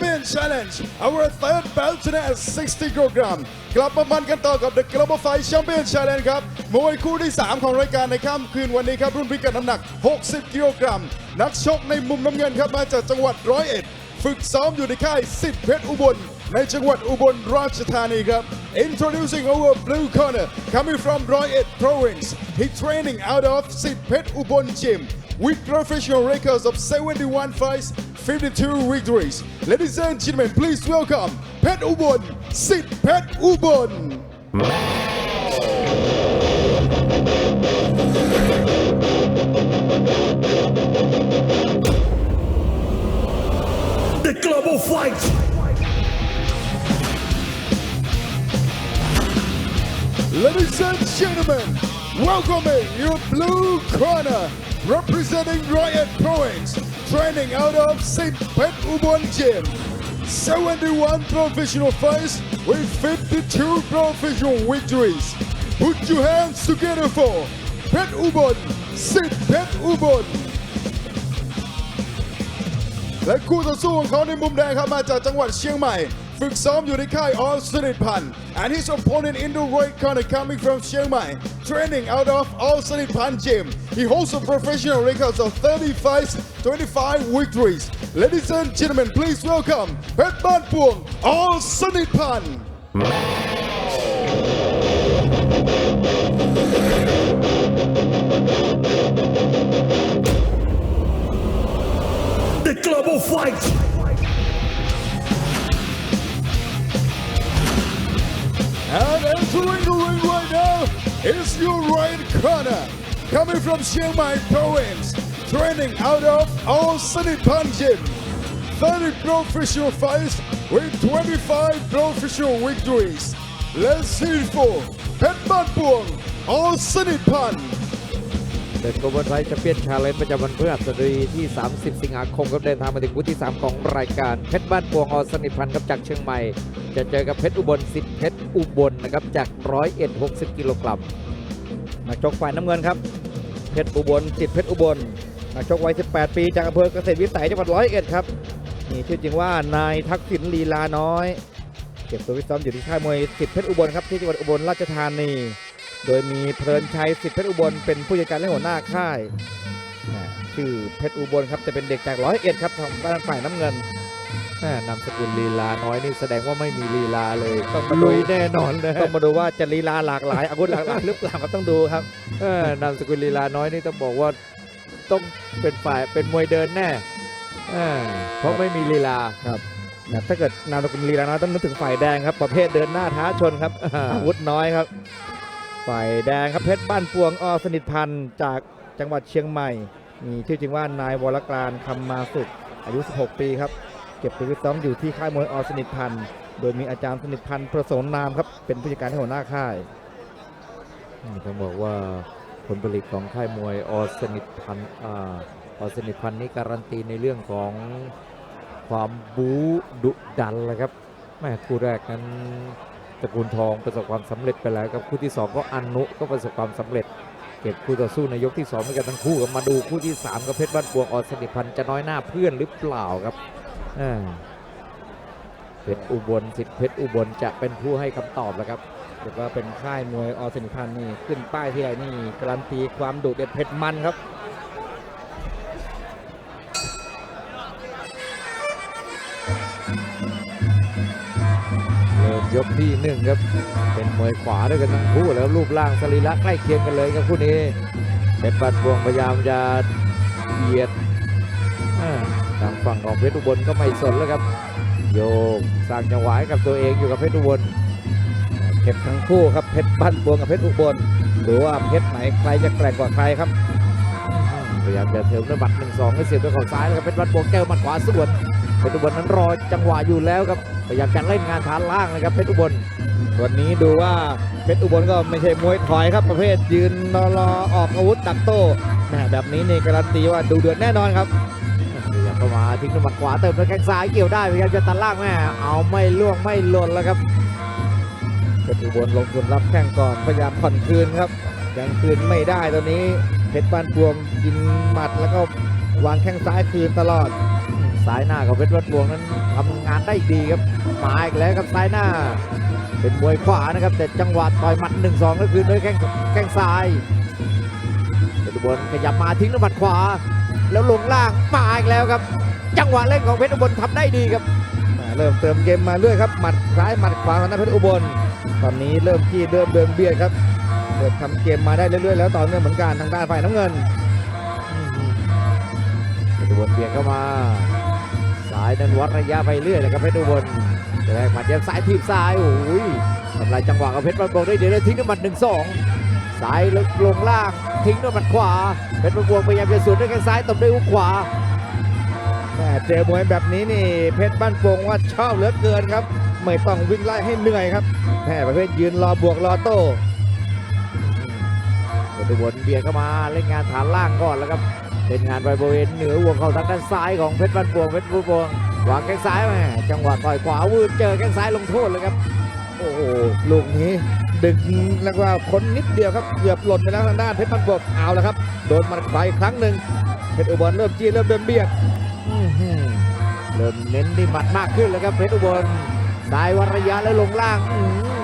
Champion Challenge our third bout tonight at 60 kilogram กลับมามันกันต่อกับ The Global Fight Champion Challenge ครับมวยคู่ที่ 3 ของรายการในค่ำคืนวันนี้ครับรุ่นพิกัดน้ำหนัก 60 กิโลกรัม นักชกในมุมน้ำเงินครับมาจากจังหวัดร้อยเอ็ดฝึกซ้อมอยู่ในค่ายสิทธิ์เพชรอุบล ในจังหวัดอุบลราชธานีครับ Introducing our blue corner coming from Roy Ed province he training out of สิทธิเพชรอุบล gym with professional records of 71 fights 52 victories ladies and gentlemen please welcome เพชรอุบลสิทธิเพชรอุบล The Global Fight. Ladies and gentlemen, welcoming your blue corner, representing Riot Province, training out of St. Pet Ubon Gym. 71 professional fights with 52 professional victories. Put your hands together for Pet Ubon, St. Pet Ubon. และคู่ต่อสู้ของเขาในมุมแดงครับมาจากจังหวัดเชียงใหม่ ฝึกซ้อมอยู่ในค่ายออสนิทพันธ์ and his opponent in the red corner coming from เชียงใหม่ training out of ออสนิทพันธ์ gym he holds a professional record of 30 fights 25 victories ladies and gentlemen please welcome เพชรบ้านปวงออสนิทพันธ์ The Global Fight. And entering the ring right now is your right corner. Coming from Chiang Mai province, training out of All Sunny Gym. 30 professional fights with 25 professional victories. Let's see it for Pet Ban Puong, All Sunny Pan. เดินโกลบอลไฟแชมเปี้ยนชาเลนจ์ประจำวันพฤหัสบดีที่ 30 สิงหาคมครับเดินทางมาถึงคู่ที่ 3 ของรายการเพชรบ้านพวงอสนิทพันธ์ครับจากเชียงใหม่ จะเจอกับเพชรอุบลสิทธิ์เพชรอุบลนะครับจากร้อยเอ็ดหกสิบกิโลกรัมนักชกฝ่ายน้ำเงินครับ เพชรอุบลสิทธิ์เพชรอุบลนักชกวัย 18 ปีจากอำเภอเกษตรวิสัยจังหวัดร้อยเอ็ดครับมีชื่อจริงว่านายทักษิณลีลาน้อยเก็บตัวฟิซ้อมอยู่ที่ค่ายมวยสิทธิ์เพชรอุบลครับที่จังหวัดอุบลราชธานี โดยมีเพลินชัยสิทธิ์เพชรอุบลเป็นผู้จัดการและหัวหน้าค่ายชื่อเพชรอุบลครับจะเป็นเด็กจากร้อยเอ็ดครับของบ้านฝ่ายน้ำเงิน นามสกุลลีลาน้อยนี่แสดงว่าไม่มีลีลาเลยต้องมาดูลุยแน่นอนเลยต้องมาดูว่าจะลีลาหลากหลายอาวุธหลากหลายหรือเปล่าก็ต้องดูครับเออนามสกุลลีลาน้อยนี่ต้องบอกว่าต้องเป็นฝ่ายเป็นมวยเดินแน่เออเพราะไม่มีลีลาครับนะถ้าเกิดนามสกุลลีลาน้อยต้องนึกถึงฝ่ายแดงครับประเภทเดินหน้าท้าชนครับอ่าอาวุธน้อยครับ ฝ่ายแดงครับเพชรบ้านพวงอสนิทพันธ์จากจังหวัดเชียงใหม่มีชื่อจริงว่านายวรกรานคำมาสุขอายุ 16 ปีครับ เก็บตัวฟิตซ้อมอยู่ที่ค่ายมวยอสนิทพันธ์โดยมีอาจารย์สนิทพันธ์ประสงนามครับเป็นผู้จัดการให้หัวหน้าค่ายนี่ต้องบอกว่าผลผลิตของค่ายมวยอสนิทพันธ์ออสนิทพันธ์นี่การันตีในเรื่องของความบู๊ดุดันเลยครับแม่คู่แรกนั้นตระกูลทองประสบความสำเร็จไปแล้วครับคู่ที่สองก็อนุก็ประสบความสำเร็จ เก็บคู่ต่อสู้ในยกที่สองเหมือนกันทั้งคู่ครับมาดูคู่ที่สามกับเพชรบ้านปวงอสนิทพันธ์จะน้อยหน้าเพื่อนหรือเปล่าครับ เพชรอุบลสิทธิ์เพชรอุบลจะเป็นผู้ให้คำตอบแล้วครับเรียกว่าเป็นค่ายมวยอสนิทพันธ์นี่ขึ้นป้ายที่ไรนี่การันตีความดุเด็ดเผ็ดมันครับเริ่มยกที่หนึ่งครับ เป็นมวยขวาด้วยกันทั้งคู่แล้วรูปร่างสรีระใกล้เคียงกันเลยครับคู่นี้เพชรบัตรพวงพยายามจะเบียดอ่า ทางฝั่งของเพชรอุบลก็ไม่สนแล้วครับ โยกสร้างจังหวะกับตัวเองอยู่กับเพชรอุบลเผ็ดทั้งคู่ครับเพชรบ้านพวงกับเพชรอุบลดูว่าเพชรไหนใครจะแกร่งกว่าใครครับพยายามจะเถิมด้วยหมัดหนึ่งสองให้เสียบด้วยเข่าซ้ายแล้วครับเพชรบัตรพวงเจอหมัดขวาสวนเพชรอุบลนั้นรอจังหวะอยู่แล้วครับพยายามจะเล่นงานฐานล่างเลยครับเพชรอุบลวันนี้ดูว่าเพชรอุบลก็ไม่ใช่มวยถอยครับประเภทยืนรอออกอาวุธดักโต้แหมแบบนี้นี่การันตีว่าดูเดือดแน่นอนครับ เข้ามาทิ้งด้วยหมัดขวาเติมด้วยแข้งซ้ายเกี่ยวได้พยายามจะตัดล่างแม่เอาไม่ล่วงไม่หล่นแล้วครับเพชรอุบลลงทุนรับแข้งก่อนพยายามผ่อนคืนครับยังคืนไม่ได้ตอนนี้เพชรบ้านพวงกินหมัดแล้วก็วางแข้งซ้ายคืนตลอดซ้ายหน้าของเพชรวัดบวงนั้นทำงานได้ดีครับมาอีกแล้วครับซ้ายหน้า เป็นมวยขวานะครับ แต่จังหวะต่อยหมัด1 2ก็คือด้วยแข้งแข้งซ้ายเพชรอุบลขยับมาทิ้งด้วยหมัดขวา แล้วลงล่างมาอีกแล้วครับ จังหวะเล่นของเพชรอุบลทำได้ดีครับอ่าเริ่มเติมเกมมาเรื่อยครับหมัดซ้ายหมัดขวาของนักเพชรอุบล ตอนนี้เริ่มจี้เริ่มเดินเบียดครับเริ่มทำเกมมาได้เรื่อยๆแล้วต่อเนื่องเหมือนกันทางด้านฝ่ายน้ำเงินเพชรอุบลเบียดเข้ามาซ้ายนั้นวัดระยะไปเรื่อยเลยครับเพชรอุบลจะได้หมัดเย็บซ้ายทีบซ้ายโอ้ยทำลายจังหวะกับเพชรวัดบวงได้เดี๋ยวเลยทิ้งด้วยหมัดหนึ่งสอง ซ้ายลึกลงล่างทิ้งด้วยหมัดขวาเพชรวัดบวงพยายามจะสวนด้วยแข้งซ้ายตบด้วยหุกขวาแม่เจอมวยแบบนี้นี่เพชรบ้านโป่งว่าชอบเหลือเกินครับ ไม่ต้องวิ่งไล่ให้เหนื่อยครับแม่ประเภทยืนรอบวกรอโต้เพชรอุบลเบียดเข้ามาเล่นงานฐานล่างก่อนแล้วครับเล่นงานไปบริเวณเหนือหัวเข่าทางด้านซ้ายของเพชรบ้านบวงเพชรบัวงวางแข้งซ้ายมาจังหวะต่อยขวาวืดเจอแข้งซ้ายลงโทษเลยครับ โอ้โหลูกนี้ ดึงแล้วก็พ้นนิดเดียวครับเกือบหล่นไปแล้วทางด้านเพชรบ้านป่งเอาแล้วครับ โดนหมัดขวาอีกครั้งหนึ่งเพชรอุบลเริ่มจี้เริ่มเดินเบียดเริ่มเน้นที่หมัดมากขึ้นแล้วครับเพชรอุบลซ้ายวัดระยะแล้วลงล่าง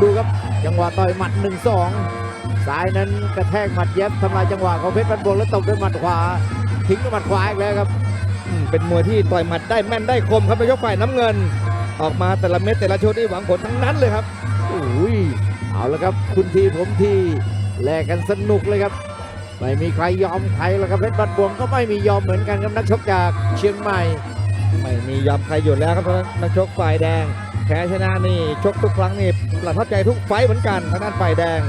ดูครับจังหวะต่อยหมัด1นสองซ้ายนั้นกระแทกหมัดเย็บทำลายจังหวะของเพชรบันบวงแล้วตบด้วยหมัดขวา ทิ้งด้วยหมัดขวาอีกแล้วครับเป็นมวยที่ต่อยหมัดได้แม่นได้คมครับในยกฝ่ายน้ำเงิน ออกมาแต่ละเม็ดแต่ละชุดนี่หวังผลทั้งนั้นเลยครับโอ้ย เอาละครับคุณทีผมทีแลกกันสนุกเลยครับไม่มีใครยอมใครแล้วครับเพชรบันบวงก็ไม่มียอมเหมือนกันครับนักชกจากเชียงใหม่ ไม่มียอมใครหยุดแล้วครับเพราะฉะนั้นนักชกฝ่ายแดงแพ้ชนะนี่ชกทุกครั้งนี่ประทับใจทุกไฟต์เหมือนกันทางด้านฝ่ายแดง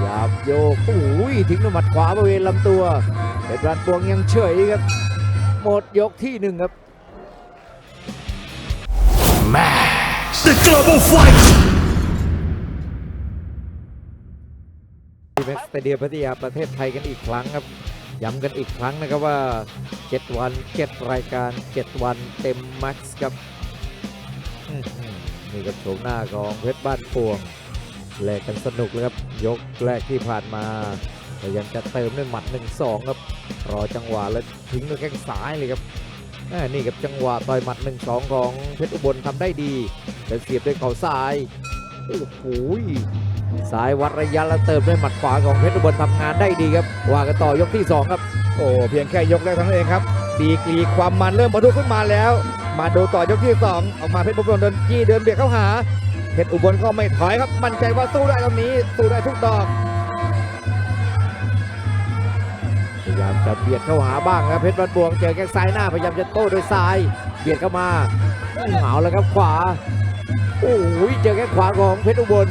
หยาบโยกโอ้ยทิ้งด้วยหมัดขวาบริเวณลำตัวเพชรบันบวงยังเฉยครับหมดยกที่หนึ่งครับ The Global Fight ม็กซ์สเตเดียมพัทยาประเทศไทยกันอีกครั้งครับย้ำกันอีกครั้งนะครับว่า 7 วัน 7 รายการ 7 วันเต็มแม็กซ์ครับนี่กับโฉมหน้าของเพชรบ้านปวงแลกกันสนุกเลยครับ ยกแรกที่ผ่านมาพยายามจะเติมด้วยหมัด 1-2 ครับ รอจังหวะแล้วทิ้งด้วยแข้งซ้ายเลยครับนี่กับจังหวะต่อยหมัด 1-2 ของเพชรอุบลทำได้ดีแต่เสียบด้วยเข่าซ้ายโอ้โห ซ้ายวัดระยะแล้วเติมด้วยหมัดขวาของเพชรอุบลทำงานได้ดีครับว่ากันต่อยกที่ 2 ครับ โอ้เพียงแค่ยกแรกเท่านั้นเองครับดีกรีความมันเริ่มประทุขึ้นมาแล้ว มาดูต่อยกที่สองออกมาเพชรบุบลเดินจี้เดินเบียดเข้าหาเพชรอุบลก็ไม่ถอยครับ มั่นใจว่าสู้ได้ตรงนี้สู้ได้ทุกดอกพยายามจะเบียดเข้าหาบ้างครับเพชรบันบวงเจอแข้งซ้ายหน้าพยายามจะโต้ด้วยซ้ายเบียดเข้ามาเหาแล้วครับขวาโอ้ยเจอแข้งขวาของเพชรอุบล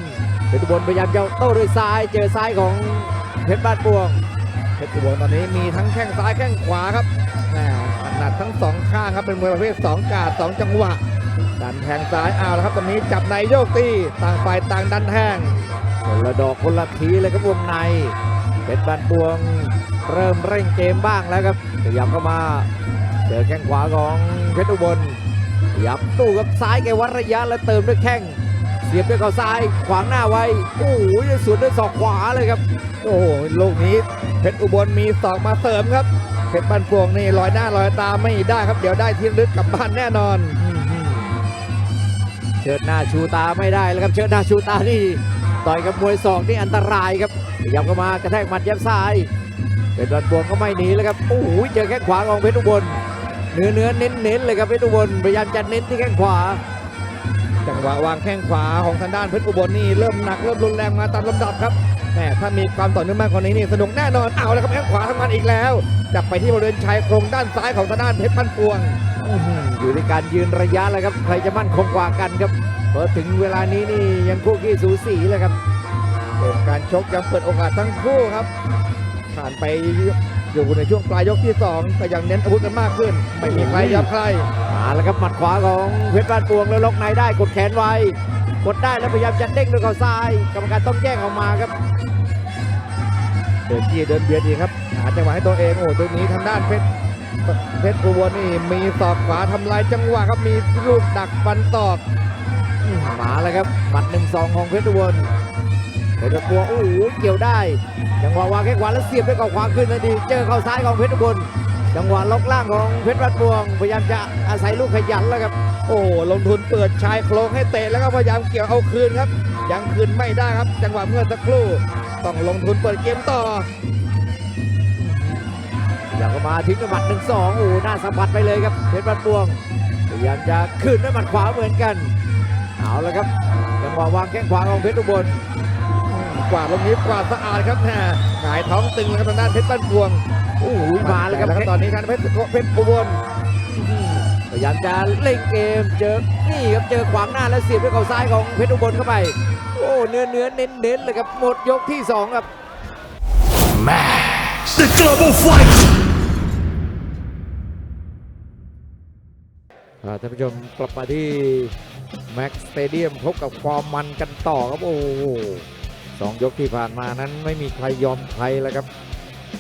เพชรอุบลพยายามจะโต้ด้วยซ้ายเจอซ้ายของเพชรบ้านบวงเพชรอุบลตอนนี้มีทั้งแข้งซ้ายแข้งขวาครับหนัดทั้งสองข้างครับเป็นมวยประเภทสองกาดสองจังหวะ ดันแทงซ้ายเอาแล้วครับตอนนี้จับในโยกตีต่างฝ่ายต่างดันแทงคนละดอกคนละทีเลยครับวงในเพชรบ้านบวงเริ่มเร่งเกมบ้างแล้วครับขยับเข้ามาเจอแข้งขวาของเพชรอุบลขยับตู้กับซ้ายแกวัดระยะแล้วเติมด้วยแข้ง เสียบด้วยเข่าซ้ายขวางหน้าไว้โอ้โหสวนด้วยศอกขวาเลยครับ โอ้โหลูกนี้เพชรอุบลมีศอกมาเสริมครับเพชรบ้านพวงนี่ลอยหน้าลอยตาไม่ได้ครับ เดี๋ยวได้ที่ลึกกลับบ้านแน่นอน เชิดหน้าชูตาไม่ได้แล้วครับ เชิดหน้าชูตานี่ต่อยกับมวยศอกนี่อันตรายครับขยับเข้ามากระแทกหมัดยับซ้ายเป็นรันบวงก็ไม่หนีแล้วครับโอ้โหเจอแข้งขวาของเพชรอุบลเนื้อเนื้อเน้นเน้นๆเลยครับเพชรอุบลพยายามจะเน้นที่แข้งขวา จังหวะวางแข้งขวาของทางด้านเพชรอุบลนี่เริ่มหนักเริ่มรุนแรงมาตามลำดับครับแหมถ้ามีความต่อเนื่องมากกว่านี้นี่สนุกแน่นอนเอาแล้วครับแข้งขวาทำงานอีกแล้ว จับไปที่บริเวณชายโครงด้านซ้ายของทางด้านเพชรพันปวงอื้อหืออยู่ในการยืนระยะเลยครับใครจะมั่นคงกว่ากันครับพอถึงเวลานี้นี่ยังคู่ขี้สูสีเลยครับเกมการชกยังเปิดโอกาสทั้งคู่ครับผ่านไป อยู่ในช่วงปลายยกที่ 2 แต่ยังเน้นอาวุธกันมากขึ้น ไม่มีใครยับใครมาแล้วครับหมัดขวาของเพชรบ้านปวงแล้วล็อกในได้กดแขนไว้ กดได้แล้วพยายามจะเด้งด้วยเข่าซ้าย กรรมการต้องแย่งออกมาครับเดินจี้เดินเบียดอีกครับหาจังหวะให้ตัวเองโอ้โหตัวนี้ทางด้านเพชรเพชรอุบลนี่มีศอกขวาทำลายจังหวะครับมีลูกดักฟันศอกมาแล้วครับหมัดหนึ่งสองของเพชรอุบล เพชรบัวโอ้โหเกี่ยวได้ จังหวะวางแข้งขวาแล้วเสียบด้วยเข่าขวาขึ้นทันทีเจอเข่าซ้ายของเพชรอุบลจังหวะล็อกล่างของเพชรวัดบวง พยายามจะอาศัยลูกขยันแล้วครับ โอ้ลงทุนเปิดชายโครงให้เตะแล้วก็พยายามเกี่ยวเอาคืนครับ ยังคืนไม่ได้ครับ จังหวะเมื่อสักครู่ต้องลงทุนเปิดเกมต่ออยากมาทิ้งด้วยหมัดหนึ่งสองโอ้หน้าสัมผัสไปเลยครับเพชรบันปวง พยายามจะขึ้นด้วยหมัดขวาเหมือนกัน เอาละครับ จังหวะวางแข้งขวาของเพชรอุบล กวาดลงนี้กวาดสะอาดครับแหม่หงายท้องตึงเลยครับทางด้านเพชรบ้านพวงโอ้โหมาแล้วครับแล้วครับตอนนี้การเพชรเพชรอุบลพยายามจะเล่นเกมเจอนี่ครับเจอขวางหน้าแล้วเสียบด้วยเข่าซ้ายของเพชรอุบลเข้าไป โอ้เนื้อเนื้อเน้นเน้นๆเลยครับหมดยกที่สองครับ Max. The Global Fight. อ่าท่านผู้ชมกลับมาที่แม็กสเตเดียมพบกับความมันกันต่อครับ โอ้ สองยกที่ผ่านมานั้นไม่มีใครยอมใครแล้วครับ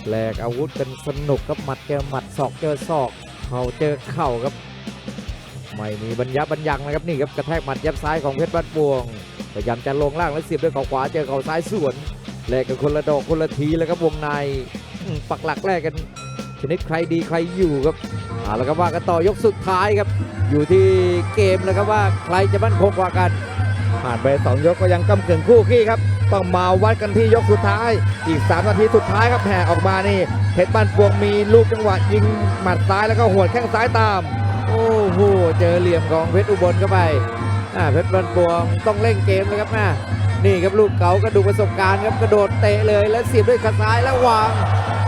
แหลกอาวุธกันสนุกครับหมัดเจอหมัดศอกเจอศอกเข่าเจอเข่าครับ ไม่มีบรรยับบรรยังนะครับนี่ครับกระแทกหมัดยับซ้ายของเพชรบ้านบวงพยายามจะลงล่างแล้วเสียบด้วยเข่าขวาเจอเข่าซ้ายสวนแลกกันคนละดอกคนละทีแล้วครับวงในปักหลักแรกกันชนิดใครดีใครอยู่ครับเอาละครับว่ากันต่อยกสุดท้ายครับ อยู่ที่เกมแล้วครับว่าใครจะมั่นคงกว่ากัน ผ่านไปสองยกก็ยังกำกึ่งคู่ขี้ครับ ต้องมาวัดกันที่ยกสุดท้าย อีก 3 นาทีสุดท้ายครับแห่ออกมานี่เพชรบ้านพวงมีลูกจังหวะยิงหมัดซ้ายแล้วก็หัวดแข้งซ้ายตาม โอ้โหเจอเหลี่ยมของเพชรอุบลเข้าไปเพชรบันปวงต้องเร่งเกมเลยครับนะนี่ครับลูกเก๋าก็ดูประสบการณ์ครับกระโดดเตะเลยแล้วเสียบด้วยขาซ้ายแล้ววาง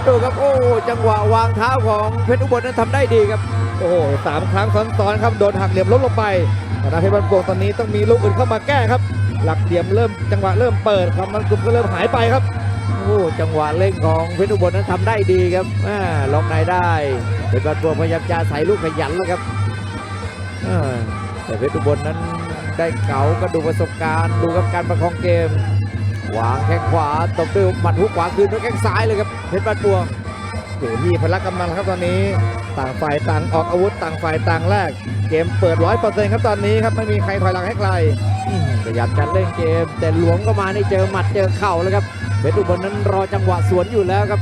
ดูครับโอ้จังหวะวางเท้าของเพชรอุบลนั้นทำได้ดีครับ โอ้โหสามครั้งซ้อนๆครับโดนหักเหลี่ยมล้มลงไปแต่เพชรบ้านพวงตอนนี้ต้องมีลูกอื่นเข้ามาแก้ครับ หลักเหลี่ยมเริ่มจังหวะเริ่มเปิดความมันกลุ่มก็เริ่มหายไปครับโอ้โหจังหวะเร่งของเพชรอุบลนั้นทำได้ดีครับอ่าล็อกในได้เพชรบันปวงพยายามจะใส่ลูกขยันแล้วครับอ่าแต่เพชรอุบลนั้นได้เก๋าก็ดูประสบการณ์ดูกับการประคองเกมวางแข้งขวาตบด้วยหมัดฮุกขวาคืนด้วยแข้งซ้ายเลยครับเพชรบ้านปวงอยู่ที่พละกำลังครับตอนนี้ ต่างฝ่ายต่างออกอาวุธต่างฝ่ายต่างแรก เกมเปิดร้อยเปอร์เซ็นต์ครับตอนนี้ครับไม่มีใครถอยหลังให้ใครพยายามจะเล่นเกม แต่หลวงก็มานี่เจอหมัดเจอเข่าแล้วครับเพชรอุบลนั้นรอจังหวะสวนอยู่แล้วครับ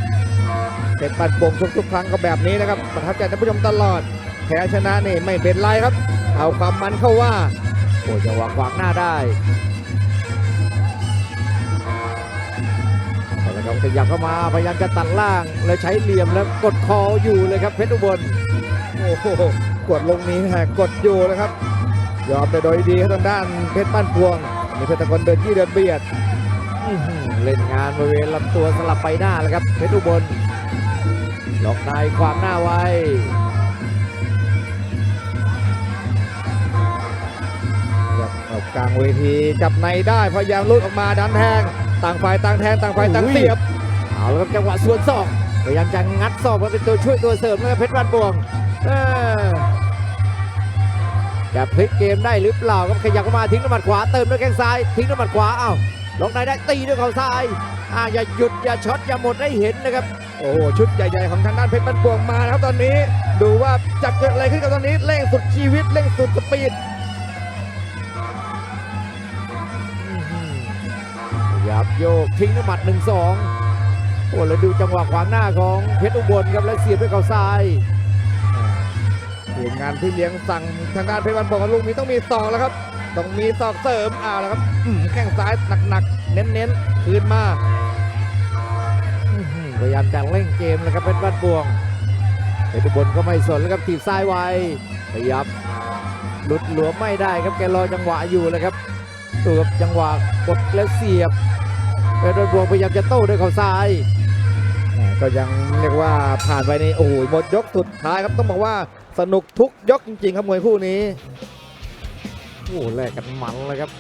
เพชรปันโป่งทุกครั้งก็แบบนี้นะครับประทับใจท่านผู้ชมตลอดแพ้ชนะนี่ไม่เป็นไรครับ เอาความมันเข้าว่าโอ้จังหวะขวางหน้าได้ ขยับเข้ามาพยายามจะตัดล่างแล้วใช้เหลี่ยมแล้วกดคออยู่เลยครับเพชรอุบลโอ้โหกดลงนี้นะกดอยู่นะครับ ยอมแต่โดยดีครับทางด้านเพชรบ้านพวงมีเพชรตะกอนเดินที่เดินเบียดอื้อหือเล่นงานบริเวณลำตัวสลับไปหน้าแล้วครับเพชรอุบลล็อกในขวางหน้าไว้ครับเอากลางเวทีจับในได้พยายามลุดออกมาดันแทง ต่างฝ่ายต่างแทงต่างฝ่ายต่างเสียบเอาละครับจังหวะสวนศอกพยายามจะงัดศอกมาเป็นตัวช่วยตัวเสริมแล้วครับเพชรบ้านบวงเออจะพลิกเกมได้หรือเปล่าครับขยับเข้ามาทิ้งน้ำหมัดขวาเติมด้วยแข้งซ้ายทิ้งน้ำหมัดขวาอ้าวล็อกในได้ตีด้วยเข่าซ้ายอ่าอย่าหยุดอย่าช็อตอย่าหมดให้เห็นนะครับโอ้โหชุดใหญ่ๆของทางด้านเพชรบ้านพวงมาแล้วครับตอนนี้ ดูว่าจะเกิดอะไรขึ้นกับตอนนี้เร่งสุดชีวิตเร่งสุดสปีด ยับโยกทิ้งน้ำหมัดหนึ่งสองโอ้แล้วดูจังหวะขวางหน้าของเพชรอุบลครับแล้วเสียบด้วยเข่าซ้ายทีมงานที่เลี้ยงสั่งทางด้านเพชรบ้านพวงกับลูกนี้ต้องมีศอกแล้วครับ ต้องมีศอกเสริมเอาแล้วครับแข้งซ้ายหนักๆเน้นๆคืนมาพยายามจะเร่งเกมแล้วครับเพชรบ้านบวงเพชรอุบลก็ไม่สนแล้วครับถีบซ้ายไวพยายามหลุดหลวมไม่ได้ครับแกรอจังหวะอยู่เลยครับตัวกับจังหวะกดแล้วเสียบ เพชรบ้านบวงพยายามจะโต้ด้วยเขาซ้าย ก็ยังเรียกว่าผ่านไปในโอ้โหหมดยกสุดท้ายครับต้องบอกว่าสนุกทุกยกจริงๆ ครับมวยคู่นี้โอ้แลกกันมันเลยครับ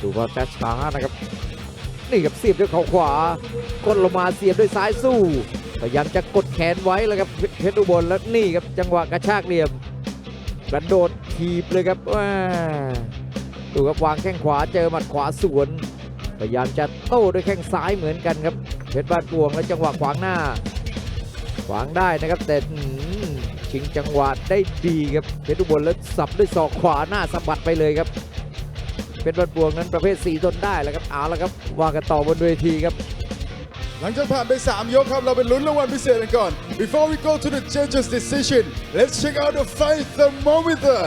ดูว่าจะช้านะครับ นี่ครับเสียบด้วยเขาขวา กดลงมาเสียบด้วยซ้ายสู้พยายามจะกดแขนไว้เลยครับเพชรอุบลแล้วนี่ครับจังหวะกระชากเหลี่ยมกระโดดทีบเลยครับว้า ดูครับวางแข้งขวาเจอหมัดขวาสวนพยายามจะโต้ด้วยแข้งซ้ายเหมือนกันครับเพชรบ้านปวงแล้วจังหวะขวางหน้า ขวางได้นะครับแต่ชิงจังหวะได้ดีครับเพชรอุบลแล้วสับด้วยศอกขวาหน้าสะบัดไปเลยครับเพชรบ้านปวงนั้นประเภทสีทนได้แล้วครับเอาละครับว่ากันต่อบนเวทีครับหลังจากผ่านไป 3 ยกครับ เราไปลุ้นรางวัลพิเศษกันก่อน Before we go to the judges decision let's check out the fight thermometer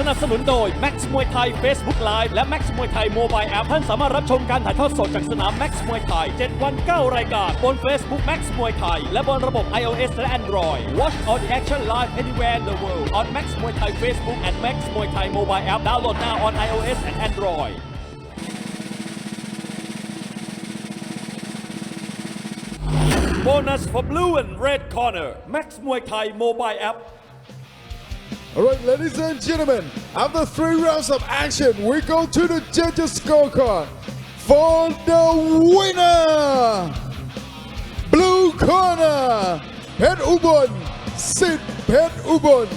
สนับสนุนโดย Max มวยไทย Facebook Live และ Max มวยไทย Mobile App ท่านสามารถรับชมการถ่ายทอดสดจากสนาม Max มวยไทย 7 วัน 9 รายการ บน Facebook Max มวยไทย และบนระบบ iOS และ Android Watch all the action live anywhere in the world on Max มวยไทย Facebook and Max มวยไทย Mobile App download now on iOS and Android Bonus for blue and red corner Max มวยไทย Mobile App Alright, ladies and gentlemen, after three rounds of action, we go to the judges' scorecard for the winner. Blue corner, Pet Ubon, Sid Pet Ubon.